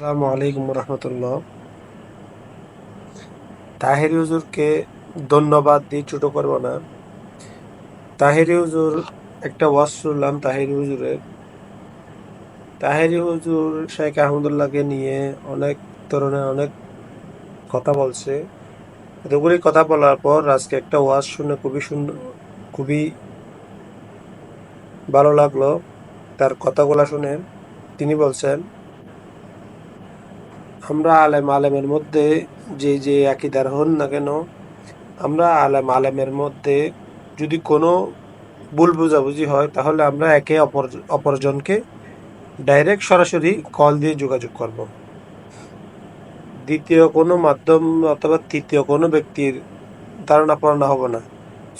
আসসালামু আলাইকুম রহমতুল্লাহ। তাহেরি হুজুরকে ধন্যবাদ দিয়ে ছোট করব না। তাহেরি হুজুর একটা ওয়াজ শুনলাম, তাহেরি হুজুরের। তাহেরি হুজুর শেখ আহমদুল্লাহকে নিয়ে অনেক ধরনের অনেক কথা বলছে। এতগুলি কথা বলার পর আজকে একটা ওয়াজ শুনে খুবই সুন্দর, খুবই ভালো লাগল। তার কথাগুলো শুনে তিনি বলছেন আমরা আলেম আলেমের মধ্যে যে যে আকিদার হন না কেন, আমরা আলেম আলেমের মধ্যে যদি কোনো ভুল বোঝাবুঝি হয়, তাহলে আমরা একে অপর, অপরজনকে ডাইরেক্ট সরাসরি কল দিয়ে যোগাযোগ করব। দ্বিতীয় কোনো মাধ্যম অথবা তৃতীয় কোনো ব্যক্তির ধারণা পড়ানো হবে না।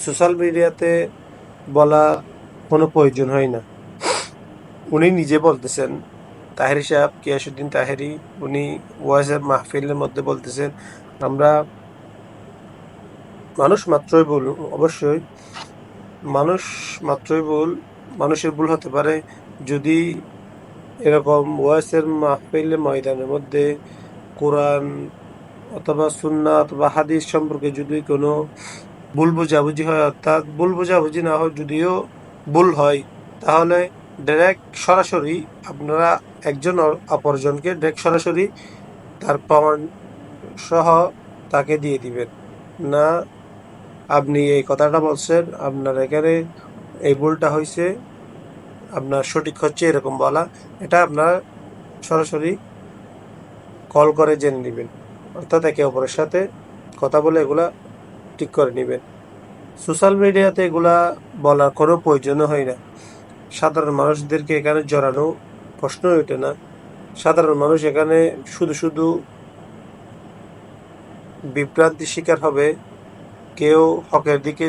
সোশ্যাল মিডিয়াতে বলা কোনো প্রয়োজন হয় না। উনি নিজে বলতেছেন তাহেরি সাহেব কিয়াসুদ্দিন তাহেরি, উনি ওয়াজের মাহফিলের মধ্যে বলতেছেন, আমরা মানুষ মাত্রই ভুল, অবশ্যই মানুষ মাত্রই ভুল, মানুষের ভুল হতে পারে যদি এরকম ওয়াসের মাহফিল ময়দানের মধ্যে কোরআন অথবা সুন্না অথবা হাদিস সম্পর্কে যদি কোনো ভুল বোঝাবুঝি হয়, অর্থাৎ ভুল বোঝাবুঝি না হয়, যদিও ভুল হয়, তাহলে ডাইরেক্ট সরাসরি আপনারা একজন অপরজনকে ডাইরেক্ট সরাসরি তার প্রমাণ সহ তাকে দিয়ে দিবেন। না, আপনি এই কথাটা বলছেন, আপনার এখানে এই ভুলটা হয়েছে আপনার সঠিক হচ্ছে এরকম বলা, এটা আপনার সরাসরি কল করে জেনে নেবেন। অর্থাৎ একে অপরের সাথে কথা বলে এগুলা ঠিক করে নেবেন। সোশ্যাল মিডিয়াতে এগুলা বলার কোনো প্রয়োজনও হয় না। সাধারণ মানুষদেরকে এখানে জড়ানো প্রশ্ন ওঠে না। সাধারণ মানুষ এখানে শুধু শুধু বিভ্রান্তি শিকার হবে। কেউ হকের দিকে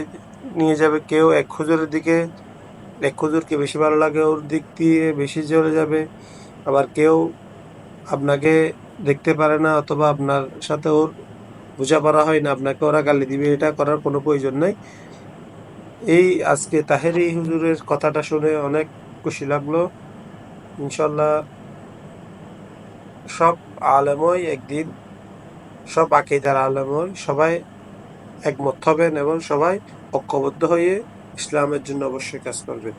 নিয়ে যাবে, কেউ এক খুজুরের দিকে। এক খুজুরকে বেশি ভালো লাগে ওর দিক দিয়ে বেশি চলে যাবে। আবার কেউ আপনাকে দেখতে পারে না অথবা আপনার সাথে ওর বোঝাপড়া হয় না, আপনাকে ওরা গালি দিবে, এটা করার কোনো প্রয়োজন নেই। এই আজকে তাহেরি হুজুরের কথাটা শুনে অনেক খুশি লাগল। ইনশাল্লাহ সব আলেময় একদিন, সব আকিদার আলেময় সবাই একমত হবেন এবং সবাই ঐক্যবদ্ধ হয়ে ইসলামের জন্য অবশ্যই কাজ করবেন।